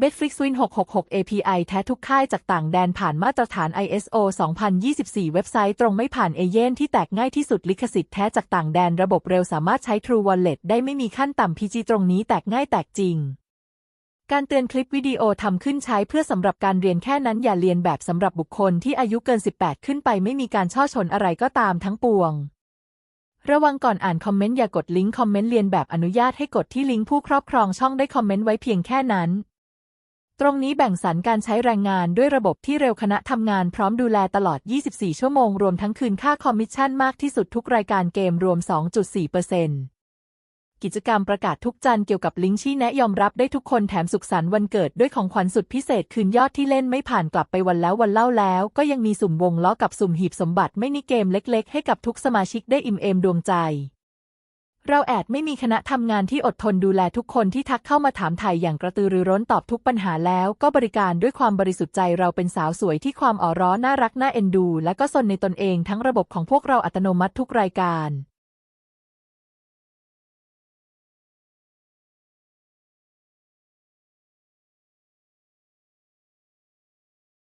b e t f l i x Win 666 API แท้ทุกค่ายจากต่างแดนผ่านมาตรฐาน ISO 2024 เว็บไซต์ตรงไม่ผ่านเอเย่นที่แตกง่ายที่สุดลิขสิทธิ์แท้จากต่างแดนระบบเร็วสามารถใช้ True Wallet ได้ไม่มีขั้นต่ำ PG ตรงนี้แตกง่ายแตกจริง การเตือนคลิปวิดีโอทำขึ้นใช้เพื่อสำหรับการเรียนแค่นั้นอย่าเรียนแบบสำหรับบุคคลที่อายุเกิน 18 ขึ้นไปไม่มีการช่อชนอะไรก็ตามทั้งปวงระวังก่อนอ่านคอมเมนต์อย่ากดลิงก์คอมเมนต์เรียนแบบอนุญาตให้กดที่ลิงก์ผู้ครอบครองช่องได้คอมเมนต์ไว้เพียงแค่นั้น ตรงนี้แบ่งสรรการใช้แรงงานด้วยระบบที่เร็วคณะทำงานพร้อมดูแลตลอด 24 ชั่วโมง รวมทั้งคืนค่าคอมมิชชั่นมากที่สุดทุกรายการเกมรวม 2.4%กิจกรรมประกาศทุกจันเกี่ยวกับลิงก์ชี้แนะยอมรับได้ทุกคนแถมสุขสันต์วันเกิดด้วยของขวัญสุดพิเศษคืนยอดที่เล่นไม่ผ่านกลับไปวันแล้ววันเล่าแล้ว ก็ยังมีสุ่มวงล้อกับสุ่มหีบสมบัติไม่นิเกมเล็ก ๆ ให้กับทุกสมาชิกได้อิ่มเอมดวงใจ เราแอดไม่มีคณะทำงานที่อดทนดูแลทุกคนที่ทักเข้ามาถามไถ่อย่างกระตือรือร้นตอบทุกปัญหาแล้ว ก็บริการด้วยความบริสุทธิ์ใจเราเป็นสาวสวยที่ความอ่อร้อน่ารักน่าเอ็นดู และก็สนในตนเองทั้งระบบของพวกเราอัตโนมัติทุกรายการ